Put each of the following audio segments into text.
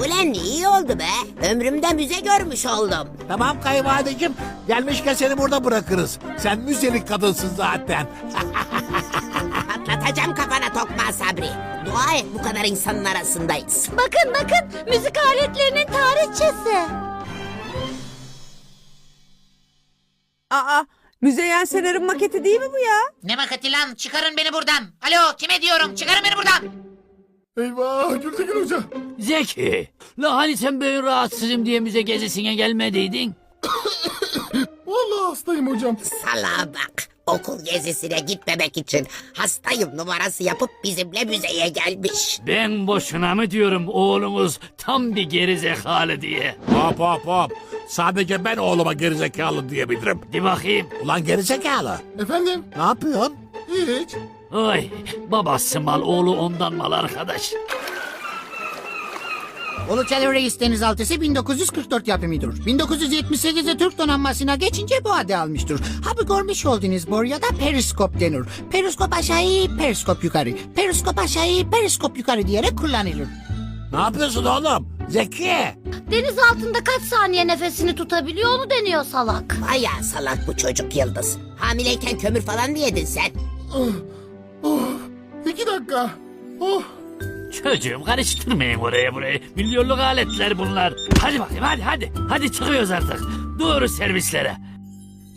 Ulan iyi oldu be. Ömrümde müze görmüş oldum. Tamam kayınvalideciğim. Gelmişken seni burada bırakırız. Sen müzelik kadınsın zaten. Patlatacağım kafana tokma Sabri. Dua et bu kadar insanın arasındayız. Bakın bakın müzik aletlerinin tarihçesi. Aa, Müzeyyen Sener'in maketi değil mi bu ya? Ne makati lan çıkarın beni buradan. Alo kime diyorum çıkarın beni buradan. Eyvah Gültekin Hoca. Zeki, la hani sen böyle rahatsızım diye müze gezisine gelmediydin? Vallahi hastayım hocam. Salağa bak. Okul gezisine gitmemek için hastayım numarası yapıp bizimle müzeye gelmiş. Ben boşuna mı diyorum oğlunuz tam bir gerizekalı diye. hop hop hop. Sadece ben oğluma gerizekalı diyebilirim. De bakayım. Ulan gerizekalı. Efendim? Ne yapıyorsun? Hiç. Ay babası mal oğlu ondan mal arkadaş. Uluçeli Reis denizaltısı 1944 yapımıdır. 1978'de Türk donanmasına geçince bu adı almıştır. Ha bu görmüş olduğunuz boruya da periskop denir. Periskop aşağı, periskop yukarı. Periskop aşağı, periskop yukarı diyerek kullanılır. Ne yapıyorsun oğlum? Zeki. Deniz altında kaç saniye nefesini tutabiliyor onu deniyor salak. Bayağı salak bu çocuk Yıldız. Hamileyken kömür falan mı yedin sen? Oh, iki dakika. Oh. Çocuğum karıştırmayın oraya buraya. Milyonluk aletler bunlar. Hadi bakayım hadi hadi. Hadi çıkıyoruz artık. Doğru servislere.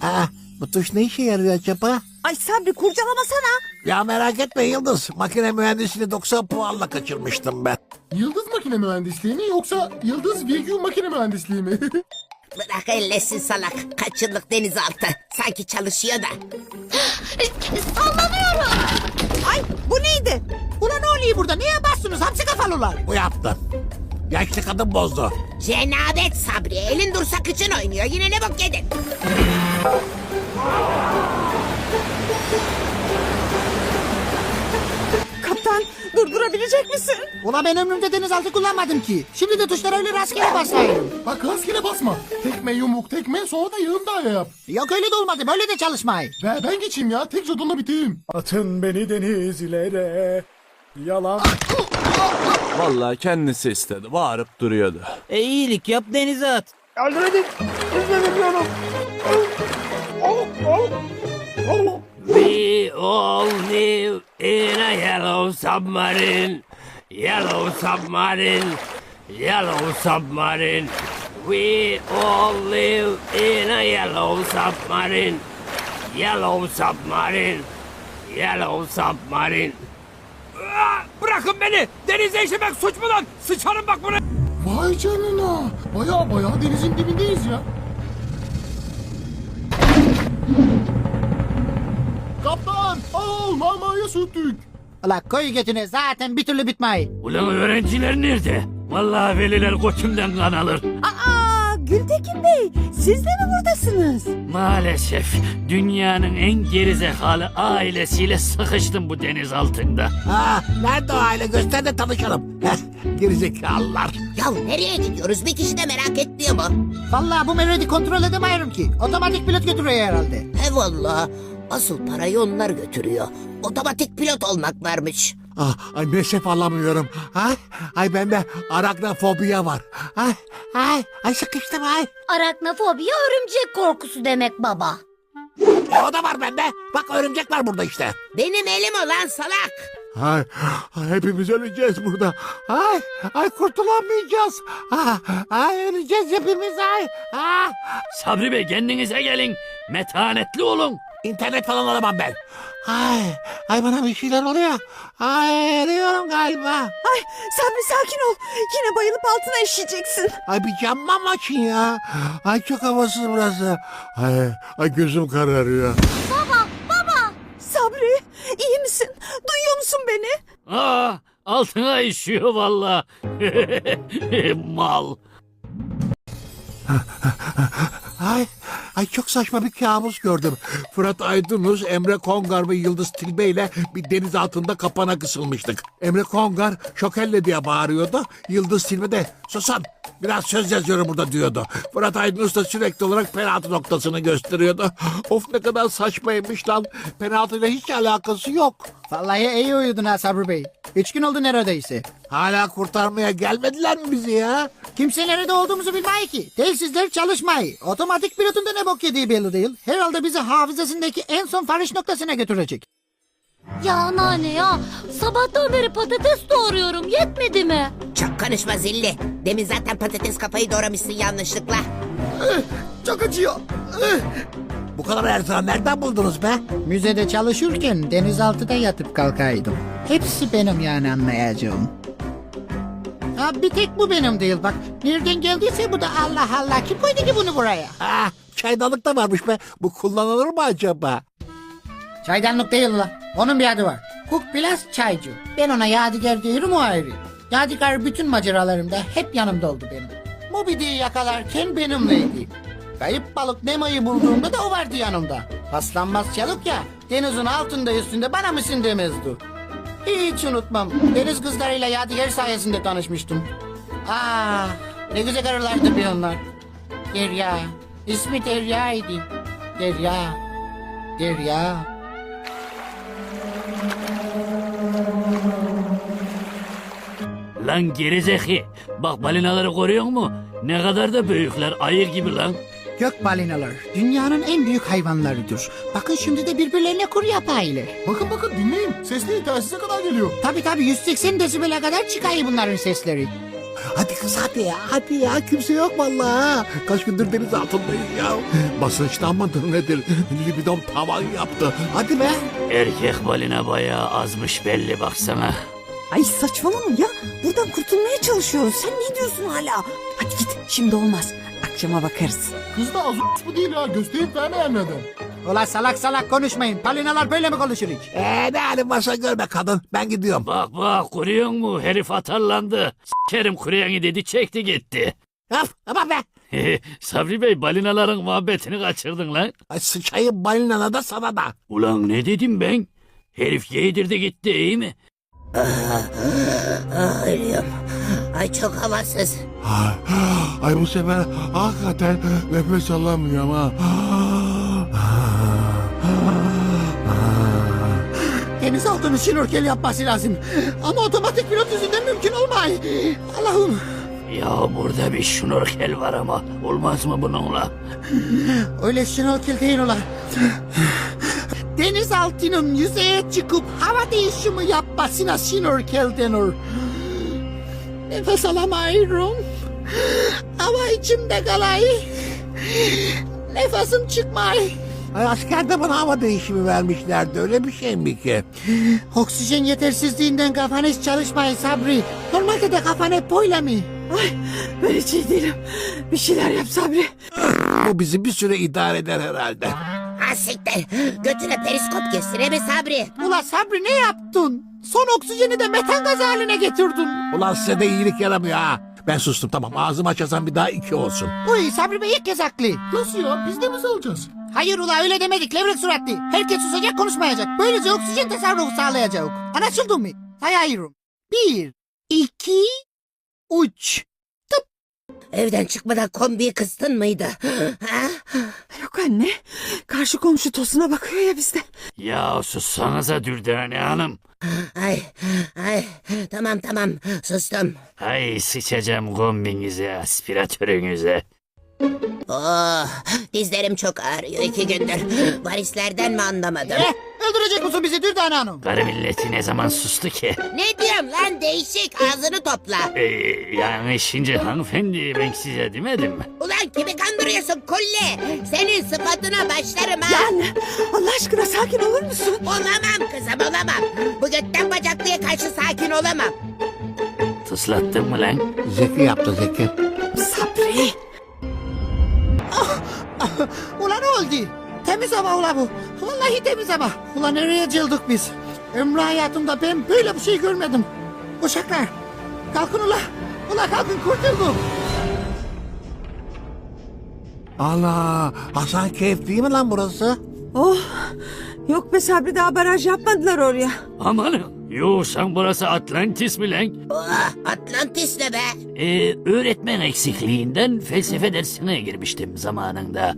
Aa, bu tuş ne işe yarıyor acaba? Ay Sabri kurcalamasana. Ya merak etme Yıldız. Makine mühendisliğini 90 puanla kaçırmıştım ben. Yıldız makine mühendisliği mi yoksa Yıldız virgül makine mühendisliği mi? Bırak ellesin salak. Kaç yıllık denizaltı. Sanki çalışıyor da. Sallanıyorum. Bu neydi? Ulan ne oluyor burada? Niye bastınız hamsi kafalılar? Bu yaptı. Yaşlı kadın bozdu. Cenabet Sabri. Elin dursa kıçın oynuyor. Yine ne bok yedin? Kaptan durdurabilecek misin? Ula ben ömrümde denizaltı kullanmadım ki. Şimdi de tuşlara öyle rastgele basayım. Bak rastgele basma. Tekme yumruk tekme sonra da yığın daha yap. Yok öyle de olmadı. Böyle de çalışmayı. Ve ben geçeyim ya. Tek jodonla bitireyim. Atın beni denizlere. Yalan. Vallahi kendisi istedi. Bağırıp duruyordu. E iyilik yap denize at. We all live in a yellow submarine. Yellow submarine. Yellow submarine. We all live in a yellow submarine. Yellow submarine. Yellow submarine. Aa, Bırakın beni! Denize işemek suç mu lan? Sıçarım bak buna! Vay canına. Baya baya denizin dibindeyiz ya. Kaptan al mamaya sürttük. Ula koy götüne zaten bir türlü bitmeyi. Ulan öğrenciler nerede? Vallahi veliler koçumdan kan alır. Aa Gültekin Bey siz de mi buradasınız? Maalesef dünyanın en gerizekalı ailesiyle sıkıştım bu deniz altında. Ha, nerede o aile göster de tanışalım. Gerizekalılar. Ya nereye gidiyoruz? Bir kişi de merak etmiyor mu? Vallahi bu melodi kontrol edemiyorum ki. Otomatik pilot götürüyor herhalde. He valla. Asıl parayı onlar götürüyor. Otomatik pilot olmak varmış. Ah, ay nefes alamıyorum. Ay, ay bende araknofobiya var. Ay, ay, ay sıkıştım ay. Araknofobi örümcek korkusu demek baba. E, o da var bende. Bak örümcek var burada işte. Benim elim olan salak. Ay, ay hepimiz öleceğiz burada. Ay, ay kurtulamayacağız. Ay, ay öleceğiz hepimiz ay. Ah. Sabri Bey kendinize gelin. Metanetli olun. İnternet falan alamam ben. Ay, ay bana bir şeyler oluyor. Ay ölüyorum galiba. Ay Sabri sakin ol. Yine bayılıp altına işeyeceksin. Ay bir camma açın ya. Ay çok havasız burası. Ay, ay gözüm kararıyor. Sabri iyi misin? Duyuyor musun beni? Aa, altına işiyor valla. Mal. Ay, ay çok saçma bir kabus gördüm. Fırat Aydınus, Emre Kongar ve Yıldız Tilbe ile bir deniz altında kapana kısılmıştık. Emre Kongar şokelle diye bağırıyordu. Yıldız Tilbe de susan biraz söz yazıyorum burada diyordu. Fırat Aydınus da sürekli olarak penaltı noktasını gösteriyordu. Of ne kadar saçmaymış lan. Penaltıyla hiç alakası yok. Vallahi iyi uyudun ha Sabri Bey. Üç gün oldu neredeyse. Hala kurtarmaya gelmediler mi bizi ya? Kimse nerede olduğumuzu bilmiyor ki. Telsizler çalışmayı. Otomatik pilotun da ne bok yediği belli değil. Herhalde bizi hafızasındaki en son varış noktasına götürecek. Ya anneanne ya. Sabahtan beri patates doğruyorum. Yetmedi mi? Çok konuşma zilli. Demin zaten patates kafayı doğramışsın yanlışlıkla. Çok acıyor. Bu kadar ertan nereden buldunuz be? Müzede çalışırken denizaltıda yatıp kalkaydım. Hepsi benim yani anlayacağım. Ha bir tek bu benim değil bak. Nereden geldiyse bu da Allah Allah. Kim koydu ki bunu buraya? Ah, çaydanlık da varmış be. Bu kullanılır mı acaba? Çaydanlık değil lan. Onun bir adı var. Cook Plus çaycı. Ben ona Yadigar diyorum o ayrı. Yadigar bütün maceralarımda hep yanımda oldu benim. Moby Dick'i yakalarken benimleydi. Kayıp balık Nemo'yu bulduğumda da o vardı yanımda. Paslanmaz çalık ya. Denizin altında üstünde bana mısın demezdi. Hiç unutmam. Deniz kızlarıyla Yadigar sayesinde tanışmıştım. Ah ne güzel karılardı bir onlar. Derya. İsmi Derya'ydı. Derya. Derya. Lan gerizeki. Bak balinaları koruyor mu? Ne kadar da büyükler. Ayır gibi lan. Gök balinalar dünyanın en büyük hayvanlarıdır. Bakın şimdi de birbirlerine kuru yapaylar. Bakın bakın dinleyin. Sesli telsize kadar geliyor. Tabi tabi 180 desibele kadar çıkıyor bunların sesleri. Hadi kız hadi ya hadi ya kimse yok vallahi. ha. Kaç gündür deniz altındayız ya. Basınçtan mıdır nedir? Libidom tavan yaptı. Hadi be. Erkek balina bayağı azmış belli baksana. Ay saçmalama ya. Buradan kurtulmaya çalışıyoruz. Sen ne diyorsun hala? Hadi git. Şimdi olmaz. Akşama bakarız. Kız da az bu değil ya. Gösterip vermeyenlerden. Ulan salak salak konuşmayın. Balinalar böyle mi konuşur hiç? Ee, ne halin varsa görme kadın. Ben gidiyorum. Bak bak kuruyor mu? Herif atarlandı. S**kerim kuruyanı dedi çekti gitti. Of ama be. Sabri Bey balinaların muhabbetini kaçırdın lan. Ay sıçayım balinana da sana da. Ulan ne dedim ben? Herif yedirdi gitti iyi mi? Ölüyorum. Ay çok havasız. Ay, ay bu sefer hakikaten nefes alamıyorum ha. Denizaltının şnorkel yapması lazım. Ama otomatik pilot yüzünden mümkün olmay. Allah'ım. Ya burada bir şnorkel var ama olmaz mı bununla? Öyle şnorkel değil ulan. Denizaltının yüzeye çıkıp hava değişimi yapmasına şnorkel denir. Nefes alamıyorum. Hava içimde kalay. Nefesim çıkmay. Askerde bana hava değişimi vermişlerdi. Öyle bir şey mi ki? Oksijen yetersizliğinden kafan hiç çalışmay Sabri. Normalde de kafan hep böyle mi? Ay ben hiç iyi değilim. Bir şeyler yap Sabri. Bu bizi bir süre idare eder herhalde. Ha siktir. Götüne periskop kestire mi Sabri? Ula Sabri ne yaptın? Son oksijeni de metan gazı haline getirdin. Ulan size de iyilik yaramıyor ha. Ben sustum tamam ağzımı açarsam bir daha iki olsun. Uy Sabri Bey ilk kez haklı. Nasıl ya? Biz de mi salacağız? Hayır ula öyle demedik levrek suratlı. Herkes susacak konuşmayacak. Böylece oksijen tasarrufu sağlayacak. Anlaşıldı mı? Sayıyorum. Bir, iki, üç. Evden çıkmadan kombiyi kıstın mıydı? Ha? Yok anne. Karşı komşu tosuna bakıyor ya bizde. Ya sussanıza Dürdane Hanım. Ay, ay, tamam tamam sustum. Ay sıçacağım kombinize, aspiratörünüze. Oh, dizlerim çok ağrıyor iki gündür. Varislerden mi anlamadım? Eh, öldürecek misin bizi Dürdane Hanım? Karı milleti ne zaman sustu ki? Ne diyorum lan değişik ağzını topla. Ee, yani şimdi hanımefendi ben size demedim mi? Ulan kimi kandırıyorsun kulle? Senin sıfatına başlarım ha. Anne Allah aşkına sakin olur musun? Olamam kızım olamam. Bu götten bacaklıya karşı sakin olamam. Tıslattın mı lan? Zeki yaptı Zeki. Ula bu. Vallahi temiz hava. Ula nereye cıldık biz? Ömrü hayatımda ben böyle bir şey görmedim. Uşaklar kalkın ula. Ula kalkın kurtulduk. Allah Hasan Keyif değil mi lan burası? Oh yok be Sabri daha baraj yapmadılar oraya. Amanın. Yoksa burası Atlantis mi lan? Ah, Atlantis ne be? Ee, öğretmen eksikliğinden felsefe dersine girmiştim zamanında.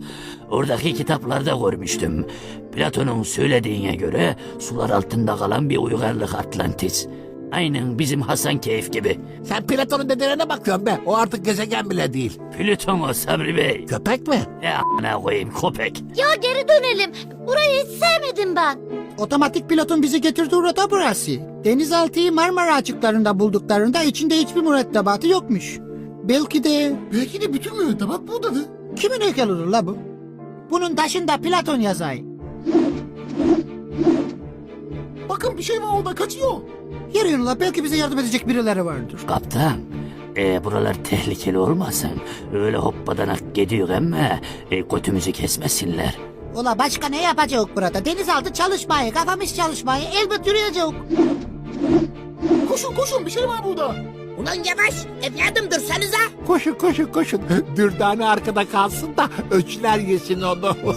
Oradaki kitaplarda görmüştüm. Platon'un söylediğine göre sular altında kalan bir uygarlık Atlantis. Aynen bizim Hasan Keyif gibi. Sen Platon'un dediğine bakıyorsun be. O artık gezegen bile değil. Plüton o Sabri Bey. Köpek mi? Ya ana koyayım köpek. Ya geri dönelim. Burayı hiç sevmedim ben. Otomatik pilotun bizi getirdiği rota burası. Denizaltıyı Marmara açıklarında bulduklarında içinde hiçbir mürettebatı yokmuş. Belki de Belki de bütün mürettebat buradadır. kimin heykelidir la bu? Bunun taşında Platon yazay. Bakın bir şey var orada kaçıyor. Yürüyün la belki bize yardım edecek birileri vardır. Kaptan. E, buralar tehlikeli olmasın. Öyle hoppadanak gidiyor ama e, götümüzü kesmesinler. Ula başka ne yapacak burada? Denizaltı çalışmayı, kafamız çalışmayı elbet yürüyecek. Koşun koşun bir şey var burada. Ulan yavaş evladım dursanıza. Koşun koşun koşun. Dürdane arkada kalsın da öçler yesin onu.